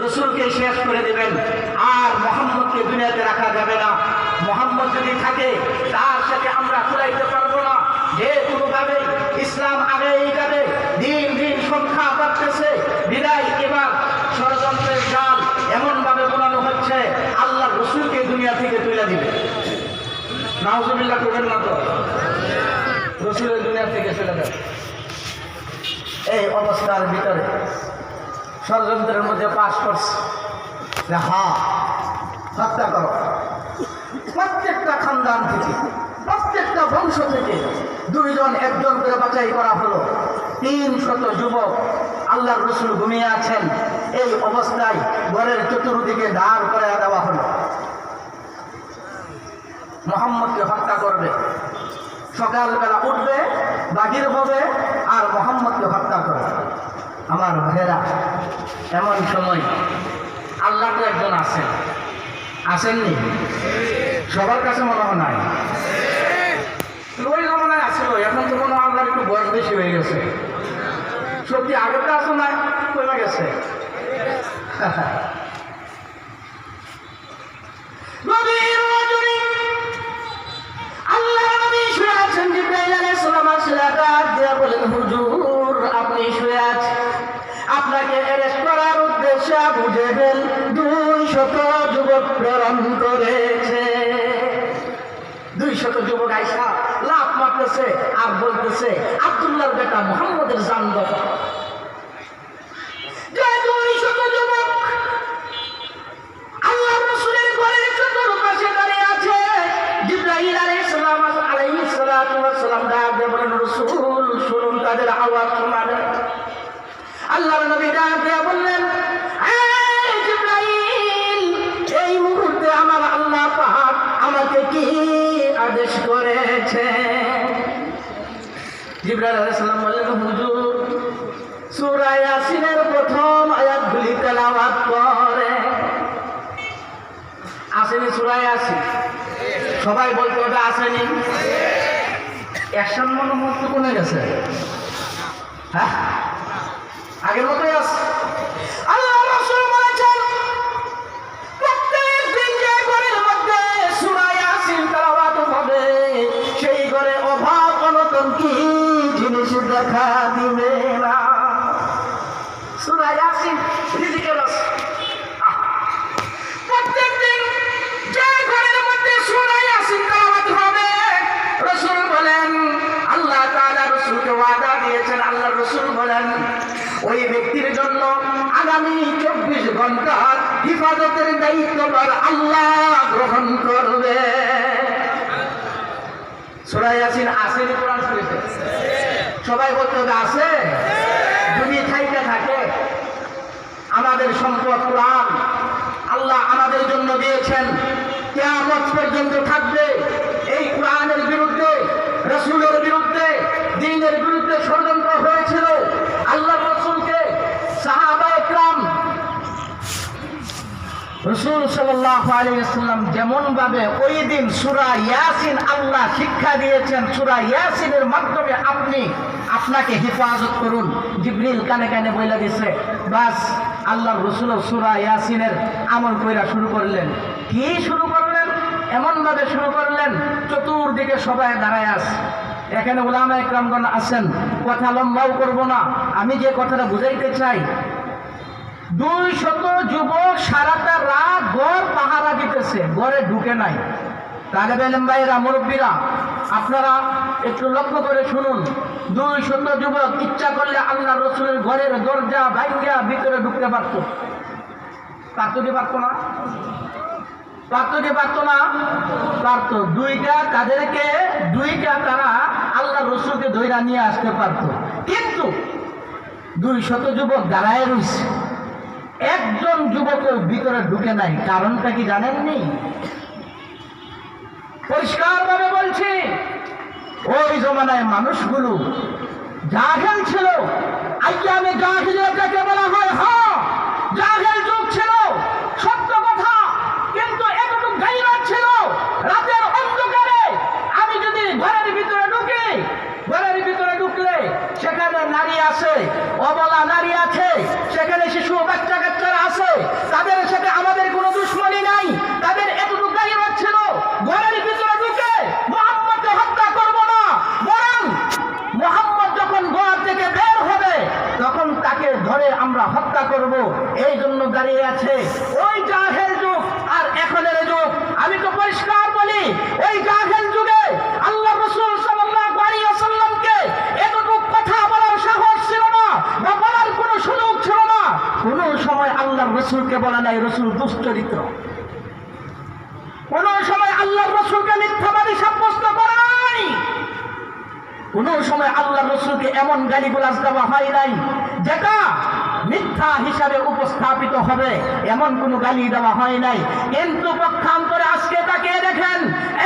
রসুলকে শেষ করে দেবেন। আর মোহাম্মদকে দুনিয়াতে রাখা যাবে না। মোহাম্মদ যদি থাকে, তার সাথে আমরা কুলাইতে পারব না। যে কোনোভাবে ইসলাম আগেই যাবে দিন দিন সংখ্যা বাড়তেছে, বিদায় এবার ষড়যন্ত্রের জাল এমনভাবে বোনানো হচ্ছে, আল্লাহ রসুলকে দুনিয়া থেকে তুলে দিবে। নাউজুবিল্লাহ করবেন না তো? রসুলের দুনিয়া থেকে চলে যাবে এই অবস্থার ভিতরে ষড়যন্ত্রের মধ্যে পাশ করছে। হ্যাঁ হত্যা করো। প্রত্যেকটা খানদান থেকে, প্রত্যেকটা বংশ থেকে দুইজন একজন করে বাছাই করা হলো। তিন শত যুবক আল্লাহর রসুল ঘুমিয়ে আছেন। এই অবস্থায় ঘরের চতুর্দিকে দাঁড় করে দেওয়া হলো। মোহাম্মদকে হত্যা করবে। সকালবেলা উঠবে, বাহির হবে আর মোহাম্মদকে হত্যা করবে। আমার ভাইয়েরা, এমন সময় আল্লাহ তো একজন আছেন। আসেননি সবার কাছে মনে হয় নাই। ওই জমানায় আসছিল এখন তো হয় আল্লাহর একটু বয়স বেশি হয়ে গেছে। সবজি আগেরটা আসো না কমে গেছে। নবী ডাক দিয়ে বললেন এই এই মুহূর্তে আমার আল্লাহ আমাকে কি আদেশ করেছে জিব্রাইল সূরা ইয়াসিনের প্রথম করে আসেনি সুরায় আসি। সবাই বলতে হবে আসেনি। একশন মনে কমে গেছে। হ্যাঁ? আগের মতোই আছে। আল্লাহ রাসূল সূরা ইয়াসিন সেই ঘরে অভাব অনটন দেখা দিবে না। সূরা ইয়াসিন বলেন, আল্লাহ তাআলা রাসূলকে ওয়াদা দিয়েছেন, আল্লাহ রাসূল বলেন, ওই ব্যক্তির জন্য আগামী চব্বিশ ঘণ্টার হিফাজতের দায়িত্বভার আল্লাহ গ্রহণ করবে। সূরা ইয়াসিন আসেনি কোরআন শরীফে? সবাই বলতে আছে? যদি থাইতে থাকে, আমাদের সম্পদ কোরআন আল্লাহ আমাদের জন্য দিয়েছেন। কেয়ামত পর্যন্ত থাকবে। এই কোরআনের বিরুদ্ধে, রসুলের বিরুদ্ধে দিনের বিরুদ্ধে ষড়যন্ত্র হয়েছিল আল্লাহ রসুলকে সাহাবা একরাম রসুল আলাইসাল্লাম যেমন ভাবে ওই দিন সুরা ইয়াসিন আল্লাহ শিক্ষা দিয়েছেন, সুরা ইয়াসিনের মাধ্যমে আপনি আপনাকে হেফাজত করুন। জিবরিল কানে কানে বইলা দিছে, বাস আল্লাহ রসুল সুরা ইয়াসিনের আমল কইরা শুরু করলেন। কি শুরু করলেন? এমনভাবে শুরু করলেন, চতুর্দিকে সবাই দাঁড়ায় আস এখানে ওলামা একরামগণ আছেন। কথা লম্বাও করব না। আমি যে কথাটা বুঝাইতে চাই দুই শত যুবক সারাটা রাত গড় পাহারা দিতেছে। গড়ে ঢুকে নাই। তাহলে বেলেন ভাইয়েরা, মুরব্বীরা, আপনারা একটু লক্ষ্য করে শুনুন। দুই শত যুবক ইচ্ছা করলে আল্লাহ রসুলের ঘরের দরজা ভাঙ্গা ভিতরে ঢুকতে পারতো। পারতো পারতো না? পারতো পারতো না? পারতো। দুইটা তাদেরকে, দুইটা তারা আল্লাহ রসুলকে ধৈরা নিয়ে আসতে পারতো। কিন্তু দুই শত যুবক দাঁড়ায় রয়েছে একজন যুবকের ভিতরে ঢুকে নাই, কারণটা কি জানেননি পরিষ্কার ভাবে বলছি, ওই জমানায় মানুষগুলো জাহেল ছিল আজকে আমি জাহিলিয়াতকে বলা হয় হ জাহেল যুগ ছিল, সত্য কথা, কিন্তু এতটুকু গাইবাদ ছিল, রাতের অন্ধকারে আমি যদি ঘরের ভিতরে ঢুকি, ঘরের ভিতরে ঢুকলে সেখানে নারী আছে অবলা নারী আছে সেখানে শিশু বাচ্চা কাচ্চারা আছে তাদের সাথে আমাদের কোনো দুশ্মনী নাই। সময় আল্লাহ রসুলকে বলা নাই, রসুল দুশ্চরিত্র। কোন সময় আল্লাহ রসুলকে মিথ্যাবাদী সাব্যস্ত করা নাই। কোন সময় আল্লাহ রসুলকে এমন গালিগুলাস দেওয়া হয় নাই, যেটা মিথ্যা হিসাবে উপস্থাপিত হবে, এমন কোন গালি দেওয়া হয় নাই। কিন্তু পক্ষান্তরে আজকে তাকে দেখেন,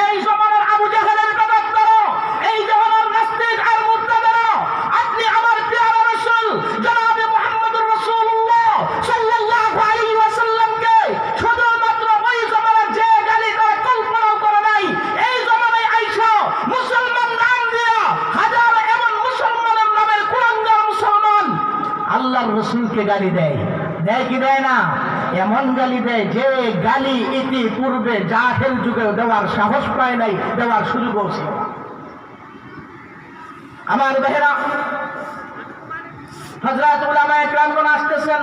এই জমানার আবু জাহেলের ব্যাপার করো এই জমানার নাস্তিক আর মুর্তাদেরও আপনি আমার পেয়ারা রসুল জনাবে মোহাম্মদুর রসুল্লাহ সাল্লাল্লাহু আলাইহি ওয়াসাল্লামকে শুধুমাত্র ওই জমানার যে গালি তারা কল্পনাও করে নাই এই জমানায় আইসা মুসলমান নাম দিয়া হাজার এমন মুসলমানের নামের কুলাঙ্গার মুসলমান রসুলকে গালি দেয়। দেয় কি দেয় না? এমন গালি দেয় যে গালি ইতিপূর্বে জাহেল যুগেও দেওয়ার সাহস পায় নাই, দেওয়ার সুযোগও ছিল আমার বেহেরা হজরত উলামায় একরামগণ আসতেছেন।